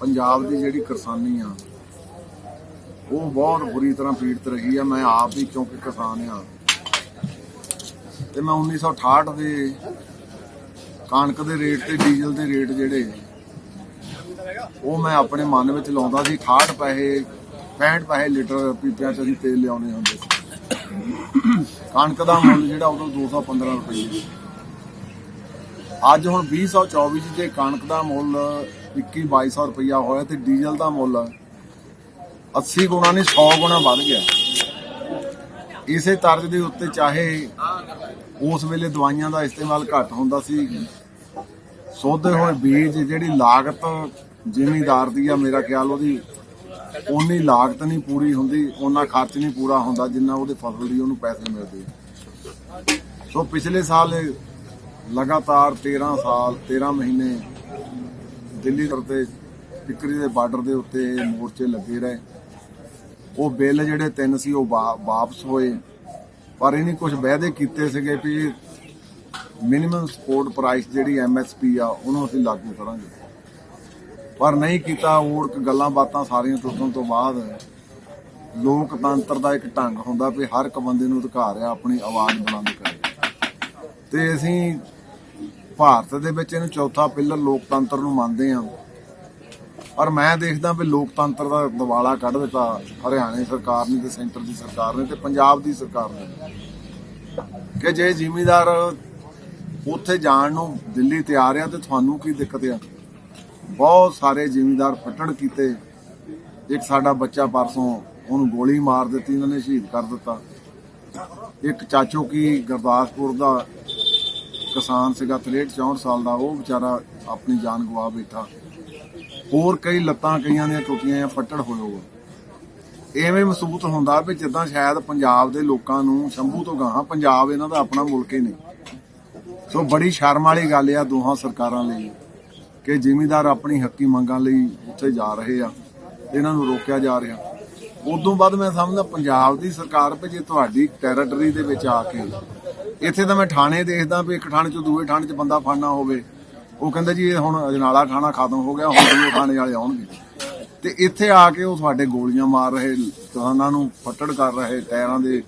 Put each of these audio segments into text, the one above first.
ਪੰਜਾਬ ਦੀ ਜਿਹੜੀ ਕਿਸਾਨੀ ਆ, ਉਹ ਬਹੁਤ ਬੁਰੀ ਤਰ੍ਹਾਂ ਪੀੜਤ ਰਹੀ ਆ। ਮੈਂ ਆਪ ਵੀ ਕਿਉਂਕਿ ਕਿਸਾਨ ਆ। ਤੇ ਮੈਂ 1968 ਦੇ ਕਣਕ ਦੇ ਰੇਟ ਤੇ ਡੀਜ਼ਲ ਦੇ ਰੇਟ ਜਿਹੜੇ, ਉਹ ਮੈਂ ਆਪਣੇ ਮਨ ਵਿੱਚ ਲਾਉਂਦਾ ਸੀ। 68 ਪੈਸੇ 65 ਪੈਸੇ ਲੀਟਰ ਪੀਪਿਆਂ ਚ ਅਸੀਂ ਤੇਲ ਲਿਆਉਣੇ ਹੁੰਦੇ ਸੀ। ਕਣਕ ਦਾ ਮੁੱਲ ਜਿਹੜਾ ਉਦੋਂ 215 ਰੁਪਏ ਸੀ। ਅੱਜ ਹੁਣ 2024 ਚ ਜੇ ਕਣਕ ਦਾ ਮੁੱਲ 21 2200 ਰੁਪਇਆ ਹੋਇਆ ਤੇ ਡੀਜ਼ਲ ਦਾ ਮੁੱਲ 80 ਗੁਣਾ ਨਹੀਂ 100 ਗੁਣਾ ਵੱਧ ਗਿਆ। ਇਸੇ ਤਰਜ਼ ਦੇ ਉੱਤੇ ਚਾਹੇ ਉਸ ਵੇਲੇ ਦਵਾਈਆਂ ਦਾ ਇਸਤੇਮਾਲ ਘੱਟ ਹੁੰਦਾ ਸੀ, ਸੋਧੇ ਹੋਏ ਬੀਜ ਜਿਹੜੀ ਲਾਗਤ ਜ਼ਿਮੀਦਾਰ ਦੀ ਆ, ਮੇਰਾ ਖਿਆਲ ਉਹਦੀ ਉਨੀ ਲਾਗਤ ਨਹੀਂ ਪੂਰੀ ਹੁੰਦੀ ਉਹਨਾਂ ਖਰਚ ਨਹੀਂ ਪੂਰਾ ਹੁੰਦਾ ਜਿੰਨਾ ਉਹਦੇ ਫਸਲ ਦੀ ਉਹਨੂੰ ਪੈਸੇ ਮਿਲਦੇ। ਸੋ ਪਿਛਲੇ ਸਾਲ ਲਗਾਤਾਰ 13 ਸਾਲ 13 ਮਹੀਨੇ ਦਿੱਲੀ ਤੇ ਟਿਕਰੀ ਦੇ ਬਾਰਡਰ ਦੇ ਉੱਤੇ ਮੋਰਚੇ ਲੱਗੇ ਰਹੇ। ਉਹ ਬਿੱਲ ਜਿਹੜੇ ਤਿੰਨ ਸੀ, ਉਹ ਵਾ- ਵਾਪਸ ਹੋਏ। ਪਰ ਇਹਨੇ ਕੁਝ ਵਾਅਦੇ ਕੀਤੇ ਸੀਗੇ ਵੀ ਮਿਨੀਮਮ ਸਪੋਰਟ ਪ੍ਰਾਈਸ ਜਿਹੜੀ ਐਮਐਸਪੀ ਆ, ਉਹਨੂੰ ਅਸੀਂ ਲਾਗੂ ਕਰਾਂਗੇ। ਪਰ ਨਹੀਂ ਕੀਤਾ, ਹੋਰ ਗੱਲਾਂ ਬਾਤਾਂ ਸਾਰੀਆਂ ਟੁੱਟਣ ਤੋਂ ਬਾਅਦ ਲੋਕਤੰਤਰ ਦਾ ਇੱਕ ਢੰਗ ਹੁੰਦਾ ਵੀ ਹਰ ਇੱਕ ਬੰਦੇ ਨੂੰ ਅਧਿਕਾਰ ਆ, ਆਪਣੀ ਆਵਾਜ਼ ਬੁਲੰਦ ਕਰੇ। ਤੇ ਅਸੀਂ ਭਾਰਤ ਦੇ ਵਿੱਚ ਇਹਨੂੰ ਚੌਥਾ ਪਿੱਲਰ ਲੋਕਤੰਤਰ ਨੂੰ ਮੰਨਦੇ ਆ ਪਰ ਮੈਂ ਦੇਖਦਾ ਵੀ ਲੋਕਤੰਤਰ ਦਾ ਦਿਵਾਲਾ ਕੱਢ ਦਿੱਤਾ ਹਰਿਆਣੇ ਸਰਕਾਰ ਨੇ ਤੇ ਸੈਂਟਰ ਦੀ ਸਰਕਾਰ ਨੇ ਤੇ ਪੰਜਾਬ ਦੀ ਸਰਕਾਰ ਨੇ। ਕਿ ਜੇ ਜ਼ਿਮੀਦਾਰ ਉੱਥੇ ਜਾਣ ਨੂੰ ਦਿੱਲੀ ਤਿਆਰ ਆ ਤੇ ਤੁਹਾਨੂੰ ਕੀ ਦਿੱਕਤ ਆ? ਬਹੁਤ ਸਾਰੇ ਜ਼ਿਮੀਦਾਰ ਫੱਟੜ ਕੀਤੇ। ਇੱਕ ਸਾਡਾ ਬੱਚਾ ਪਰਸੋਂ ਉਹਨੂੰ ਗੋਲੀ ਮਾਰ ਦਿੱਤੀ, ਇਹਨਾਂ ਨੇ ਸ਼ਹੀਦ ਕਰ ਦਿੱਤਾ। ਇੱਕ ਚਾਚੋ ਕੀ ਗੁਰਦਾਸਪੁਰ ਦਾ ਕਿਸਾਨ ਸੀਗਾ 63 64 ਸਾਲ ਦਾ, ਉਹ ਵਿਚਾਰਾ ਆਪਣੀ ਜਾਨ ਗਵਾ ਬੈਠਾ। ਹੋਰ ਕਈ ਲੱਤਾਂ ਕਈਆਂ ਦੀਆਂ ਟੁੱਟੀਆਂ ਆ ਫੱਟੜ ਹੋਏ ਹੋ ਐਵੇਂ ਮਹਿਸੂਸ ਹੁੰਦਾ ਵੀ ਜਿੱਦਾਂ ਸ਼ਾਇਦ ਪੰਜਾਬ ਦੇ ਲੋਕਾਂ ਨੂੰ ਸ਼ੰਭੂ ਤੋਂ ਗਾਹਾਂ ਪੰਜਾਬ ਇਹਨਾਂ ਦਾ ਆਪਣਾ ਮੁਲਕ ਹੀ ਨਹੀਂ। ਸੋ ਬੜੀ ਸ਼ਰਮ ਵਾਲੀ ਗੱਲ ਆ ਦੋਹਾਂ ਸਰਕਾਰਾਂ ਲਈ ਕਿ ਜ਼ਿਮੀਦਾਰ ਆਪਣੀ ਹੱਕੀ ਮੰਗਾਂ ਲਈ ਉੱਥੇ ਜਾ ਰਹੇ ਆ, ਇਹਨਾਂ ਨੂੰ ਰੋਕਿਆ ਜਾ ਰਿਹਾ। ਉਦੋਂ ਬਾਅਦ ਮੈਂ ਸਮਝਦਾ, ਪੰਜਾਬ ਦੀ ਸਰਕਾਰ ਵੀ ਜੇ ਤੁਹਾਡੀ ਟੈਰੀਟਰੀ ਦੇ ਵਿੱਚ ਆ ਕੇ ਇੱਥੇ ਤਾਂ ਮੈਂ ਥਾਣੇ ਦੇਖਦਾ ਵੀ ਇੱਕ ਥਾਣੇ ਚੋਂ ਦੂਏ ਥਾਣੇ 'ਚ ਬੰਦਾ ਫੜਨਾ ਹੋਵੇ। ਉਹ ਕਹਿੰਦਾ ਜੀ, ਇਹ ਹੁਣ ਅਜਨਾਲਾ ਥਾਣਾ ਖਤਮ ਹੋ ਗਿਆ, ਹੁਣ ਦੂਏ ਥਾਣੇ ਵਾਲੇ ਆਉਣਗੇ। ਤੇ ਇੱਥੇ ਆ ਕੇ ਉਹ ਤੁਹਾਡੇ ਗੋਲੀਆਂ ਮਾਰ ਰਹੇ, ਕਿਸਾਨਾਂ ਨੂੰ ਫੱਟੜ ਕਰ ਰਹੇ, ਟਾਇਰਾਂ ਦੇ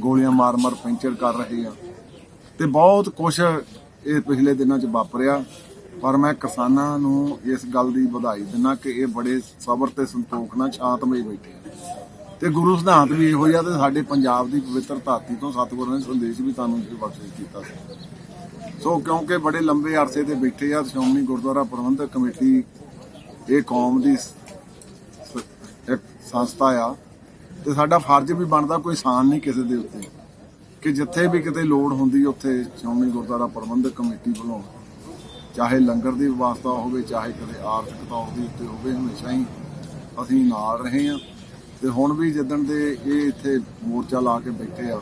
ਗੋਲੀਆਂ ਮਾਰ-ਮਾਰ ਪੈਂਚਰ ਕਰ ਰਹੇ ਆ। ਤੇ ਬਹੁਤ ਕੁਝ ਇਹ ਪਿਛਲੇ ਦਿਨਾਂ 'ਚ ਵਾਪਰਿਆ। ਪਰ ਮੈਂ ਕਿਸਾਨਾਂ ਨੂੰ ਇਸ ਗੱਲ ਦੀ ਵਧਾਈ ਦਿੰਦਾ ਕਿ ਇਹ ਬੜੇ ਸਬਰ ਤੇ ਸੰਤੋਖ ਨਾਲ ਸ਼ਾਂਤਮਈ ਬੈਠੇ ਆ। ਤੇ ਗੁਰੂ ਸਿਧਾਂਤ ਵੀ ਇਹੋ ਜਿਹਾ ਤੇ ਸਾਡੇ ਪੰਜਾਬ ਦੀ ਪਵਿੱਤਰ ਧਰਤੀ ਤੋਂ ਸਤਿਗੁਰਾਂ ਨੇ ਸੰਦੇਸ਼ ਵੀ ਸਾਨੂੰ ਬਖਸ਼ਿਸ਼ ਕੀਤਾ ਸੀ। ਸੋ ਕਿਉਂਕਿ ਬੜੇ ਲੰਬੇ ਅਰਸੇ ਤੇ ਬੈਠੇ ਆ, ਸ਼੍ਰੋਮਣੀ ਗੁਰਦੁਆਰਾ ਪ੍ਰਬੰਧਕ ਕਮੇਟੀ, ਇਹ ਕੌਮ ਦੀ ਸ- ਇੱਕ ਸੰਸਥਾ ਆ ਤੇ ਸਾਡਾ ਫਰਜ਼ ਵੀ ਬਣਦਾ ਕੋਈ ਸਾਨ ਨਹੀਂ ਕਿਸੇ ਦੇ ਉੱਤੇ ਕਿ ਜਿੱਥੇ ਵੀ ਕਿਤੇ ਲੋੜ ਹੁੰਦੀ ਉੱਥੇ ਸ਼੍ਰੋਮਣੀ ਗੁਰਦੁਆਰਾ ਪ੍ਰਬੰਧਕ ਕਮੇਟੀ ਵੱਲੋਂ ਚਾਹੇ ਲੰਗਰ ਦੀ ਵਿਵਸਥਾ ਹੋਵੇ, ਚਾਹੇ ਕਦੇ ਆਰਥਿਕ ਤੌਰ ਦੇ ਉੱਤੇ ਹੋਵੇ, ਹਮੇਸ਼ਾ ਹੀ ਅਸੀਂ ਨਾਲ ਰਹੇ ਹਾਂ। ਤੇ ਹੁਣ ਵੀ ਜਿੱਦਣ ਦੇ ਇਹ ਇੱਥੇ ਮੋਰਚਾ ਲਾ ਕੇ ਬੈਠੇ ਆ,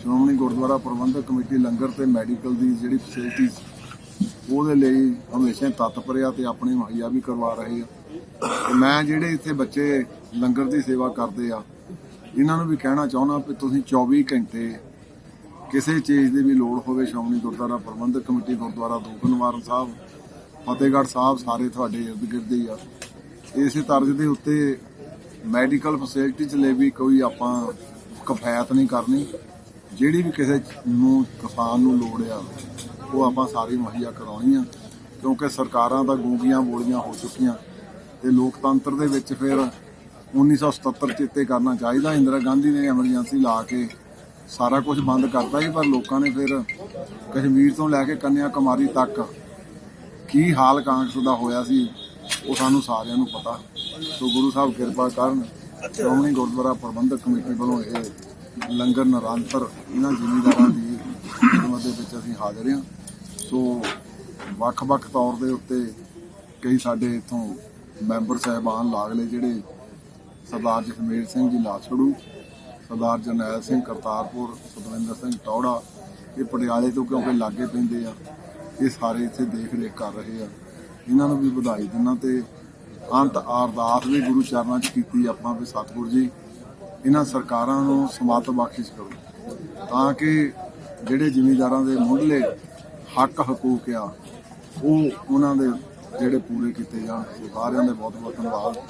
ਸ਼੍ਰੋਮਣੀ ਗੁਰਦੁਆਰਾ ਪ੍ਰਬੰਧਕ ਕਮੇਟੀ ਲੰਗਰ ਤੇ ਮੈਡੀਕਲ ਦੀ ਜਿਹੜੀ ਫੈਸਿਲਿਟੀਜ਼ ਉਹਦੇ ਲਈ ਹਮੇਸ਼ਾ ਹੀ ਤਤਪਰ ਆ ਤੇ ਆਪਣੀ ਮੁਹੱਈਆ ਵੀ ਕਰਵਾ ਰਹੇ ਆ। ਤੇ ਮੈਂ ਜਿਹੜੇ ਇੱਥੇ ਬੱਚੇ ਲੰਗਰ ਦੀ ਸੇਵਾ ਕਰਦੇ ਆ, ਇਹਨਾਂ ਨੂੰ ਵੀ ਕਹਿਣਾ ਚਾਹੁੰਦਾ ਕਿ ਤੁਸੀਂ 24 ਘੰਟੇ ਕਿਸੇ ਚੀਜ਼ ਦੀ ਵੀ ਲੋੜ ਹੋਵੇ, ਸ਼੍ਰੋਮਣੀ ਗੁਰਦੁਆਰਾ ਪ੍ਰਬੰਧਕ ਕਮੇਟੀ, ਗੁਰਦੁਆਰਾ ਦੂਖਨਵਾਰਨ ਸਾਹਿਬ, ਫਤਿਹਗੜ੍ਹ ਸਾਹਿਬ ਸਾਰੇ ਤੁਹਾਡੇ ਇਰਦ ਗਿਰਦ ਹੀ ਆ। ਇਸੇ ਤਰਜ਼ ਦੇ ਉੱਤੇ ਮੈਡੀਕਲ ਫੈਸਿਲਿਟੀ ਚ ਲਈ ਵੀ ਕੋਈ ਆਪਾਂ ਕਫਾਇਤ ਨਹੀਂ ਕਰਨੀ। ਜਿਹੜੀ ਵੀ ਕਿਸੇ ਨੂੰ ਕਿਸਾਨ ਨੂੰ ਲੋੜ ਆ, ਉਹ ਆਪਾਂ ਸਾਰੀ ਮੁਹੱਈਆ ਕਰਾਉਣੀ ਆ, ਕਿਉਂਕਿ ਸਰਕਾਰਾਂ ਤਾਂ ਗੂੰਗੀਆਂ ਬੋਲੀਆਂ ਹੋ ਚੁੱਕੀਆਂ। ਤੇ ਲੋਕਤੰਤਰ ਦੇ ਵਿੱਚ ਫਿਰ 1977 ਚੇਤੇ ਕਰਨਾ ਚਾਹੀਦਾ। ਇੰਦਰਾ ਗਾਂਧੀ ਨੇ ਐਮਰਜੈਂਸੀ ਲਾ ਕੇ ਸਾਰਾ ਕੁਝ ਬੰਦ ਕਰਤਾ ਸੀ, ਪਰ ਲੋਕਾਂ ਨੇ ਫਿਰ ਕਸ਼ਮੀਰ ਤੋਂ ਲੈ ਕੇ ਕੰਨਿਆ ਕੁਮਾਰੀ ਤੱਕ ਕੀ ਹਾਲ ਕਾਂਗਰਸ ਦਾ ਹੋਇਆ ਸੀ, ਉਹ ਸਾਨੂੰ ਸਾਰਿਆਂ ਨੂੰ ਪਤਾ। ਸੋ ਗੁਰੂ ਸਾਹਿਬ ਕਿਰਪਾ ਕਰਨ ਸ਼੍ਰੋਮਣੀ ਗੁਰਦੁਆਰਾ ਪ੍ਰਬੰਧਕ ਕਮੇਟੀ ਵੱਲੋਂ ਇਹ ਲੰਗਰ ਨਿਰੰਤਰ ਇਹਨਾਂ ਜ਼ਿਮੀਂਦਾਰਾਂ ਦੀ ਖਿਦਮਤ ਦੇ ਵਿੱਚ ਅਸੀਂ ਹਾਜ਼ਰ ਹਾਂ। ਸੋ ਵੱਖ-ਵੱਖ ਤੌਰ ਦੇ ਉੱਤੇ ਕਈ ਸਾਡੇ ਇਥੋਂ ਮੈਂਬਰ ਸਹਿਬਾਨ ਲਾਗਲੇ ਜਿਹੜੇ ਸਰਦਾਰ ਜਸਮੇਰ ਸਿੰਘ ਜੀ ਲਾਛੜੂ ਸਰਦਾਰ ਜਰਨੈਲ ਸਿੰਘ ਕਰਤਾਰਪੁਰ ਸਤਵਿੰਦਰ ਸਿੰਘ ਟੌੜਾ ਇਹ ਪਟਿਆਲੇ ਤੋਂ ਕਿਉਂਕਿ ਲਾਗੇ ਪੈਂਦੇ ਆ ਇਹ ਸਾਰੇ ਇੱਥੇ ਦੇਖ ਰੇਖ ਕਰ ਰਹੇ ਆ। ਇਹਨਾਂ ਨੂੰ ਵੀ ਵਧਾਈ ਦਿੰਦਾ ਤੇ ਅੰਤ ਅਰਦਾਸ ਵੀ ਗੁਰੂ ਚਰਨਾਂ 'ਚ ਕੀਤੀ ਆਪਾਂ ਵੀ ਸਤਿਗੁਰ ਜੀ, ਇਹਨਾਂ ਸਰਕਾਰਾਂ ਨੂੰ ਸਮਤ ਬਖਸ਼ਿਸ਼ ਕਰੋ। ਤਾਂ ਕਿ ਜਿਹੜੇ ਜ਼ਿਮੀਂਦਾਰਾਂ ਦੇ ਮੁੱਢਲੇ ਹੱਕ ਹਕੂਕ ਆ, ਉਹ ਉਹਨਾਂ ਦੇ ਜਿਹੜੇ ਪੂਰੇ ਕੀਤੇ ਜਾਣ। ਸਾਰਿਆਂ ਦੇ ਬਹੁਤ ਬਹੁਤ ਧੰਨਵਾਦ।